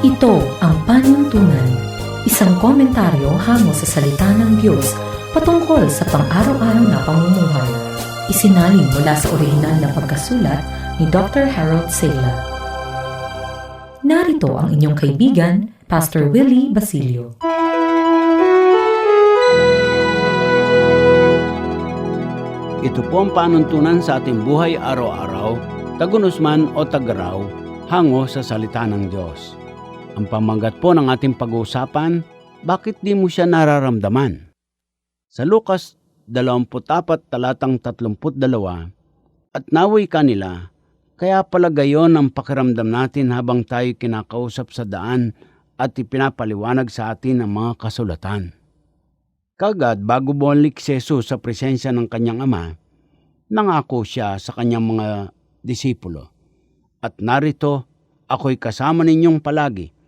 Ito ang panuntunan, isang komentaryo hango sa salita ng Diyos patungkol sa pang-araw-araw na pamumuhay. Isinalin mula sa orihinal na pagkasulat ni Dr. Harold Sela. Narito ang inyong kaibigan, Pastor Willie Basilio. Ito po ang panuntunan sa ating buhay araw-araw, tagunos man o tagaraw, hango sa salita ng Diyos. Ang pamanggat po ng ating pag-uusapan, bakit di mo siya nararamdaman? Sa Lukas 24 talatang 32, At naway kanila, kaya pala gayon ang pakiramdam natin habang tayo kinakausap sa daan at ipinapaliwanag sa atin ang mga kasulatan. Kagad bago bumalik si Jesus sa presensya ng kanyang ama, nangako siya sa kanyang mga disipulo. At narito, ako'y kasama ninyong palagi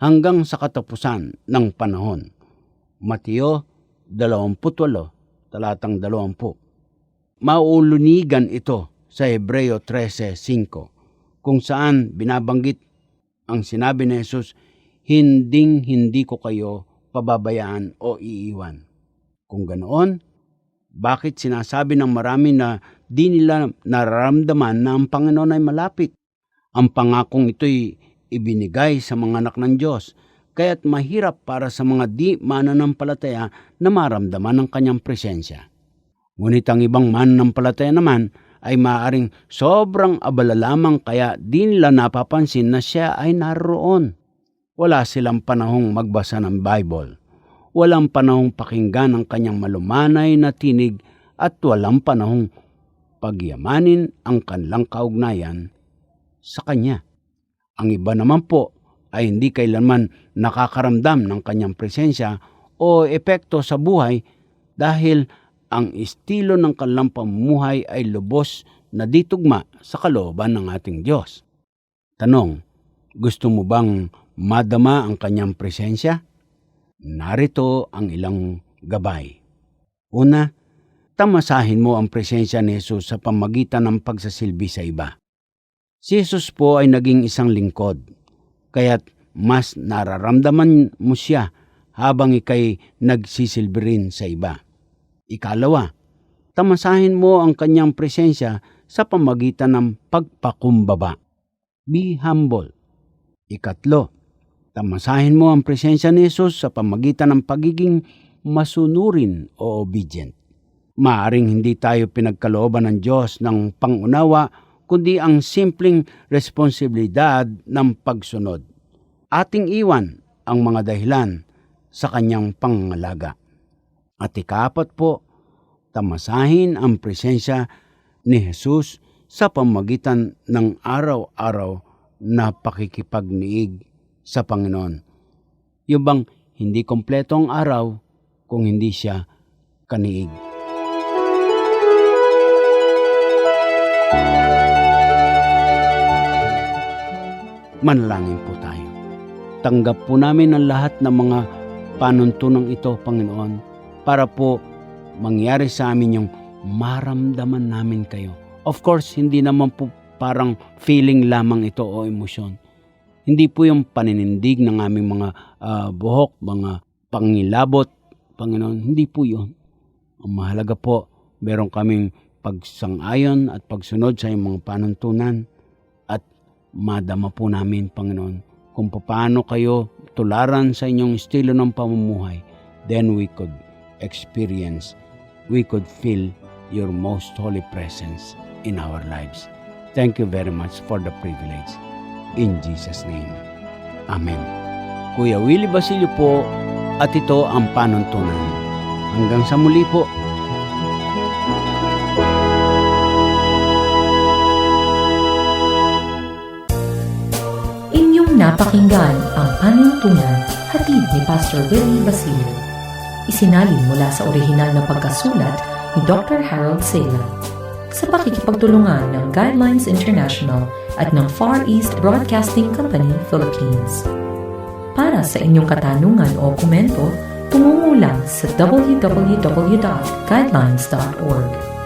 hanggang sa katapusan ng panahon. Mateo 28, talatang 20. Maulunigan ito sa Hebreo 13.5 kung saan binabanggit ang sinabi ni Jesus, hinding hindi ko kayo pababayaan o iiwan. Kung ganoon, bakit sinasabi ng marami na di nila nararamdaman na ang Panginoon ay malapit? Ang pangakong ito'y ibinigay sa mga anak ng Diyos, kaya't mahirap para sa mga di mananampalataya na maramdaman ang kanyang presensya. Ngunit ang ibang mananampalataya naman ay maaring sobrang abala lamang kaya di nila napapansin na siya ay naroon. Wala silang panahong magbasa ng Bible walang panahong pakinggan ang kanyang malumanay na tinig at walang panahong pagyamanin ang kanilang kaugnayan sa kanya. Ang iba naman po ay hindi kailanman nakakaramdam ng kanyang presensya o epekto sa buhay dahil ang estilo ng kanilang pamumuhay ay lubos na ditugma sa kalooban ng ating Diyos. Tanong, gusto mo bang madama ang kanyang presensya? Narito ang ilang gabay. Una, tamasahin mo ang presensya ni Jesus sa pamagitan ng pagsasilbi sa iba. Si Jesus po ay naging isang lingkod, kaya't mas nararamdaman mo siya habang ikay nagsisilbi rin sa iba. Ikalawa, tamasahin mo ang kanyang presensya sa pamagitan ng pagpakumbaba. Be humble. Ikatlo, Tamasahin mo ang presensya ni Jesus sa pamagitan ng pagiging masunurin o obedient. Maaring hindi tayo pinagkalooban ng Diyos ng pangunawa, kundi ang simpleng responsibilidad ng pagsunod. Ating iwan ang mga dahilan sa kanyang pangalaga. At ikapat po, tamasahin ang presensya ni Jesus sa pamagitan ng araw-araw na pakikipagniig sa Panginoon. Yung bang hindi kompleto ang araw kung hindi siya kaniig. Manalangin po tayo. Tanggap po namin ang lahat ng mga panuntunang ito, Panginoon, para po mangyari sa amin yung maramdaman namin kayo. Of course, hindi naman po parang feeling lamang ito o emosyon hindi po yung paninindig ng aming mga uh, buhok, mga pangilabot, Panginoon. Hindi po yun. Ang mahalaga po, meron kaming pagsang-ayon at pagsunod sa iyong mga panuntunan madama po namin, Panginoon, kung paano kayo tularan sa inyong estilo ng pamumuhay, then we could experience, we could feel your most holy presence in our lives. Thank you very much for the privilege. In Jesus' name. Amen. Kuya Willie Basilio po at ito ang panuntunan. Hanggang sa muli po. Inyong napakinggan ang panuntunan hatid ni Pastor Willie Basilio. Isinalin mula sa orihinal na pagkasulat ni Dr. Harold Sela sa pakikipagtulungan ng Guidelines International at ng Far East Broadcasting Company, Philippines. Para sa inyong katanungan o komento, tumungo lang sa www.guidelines.org.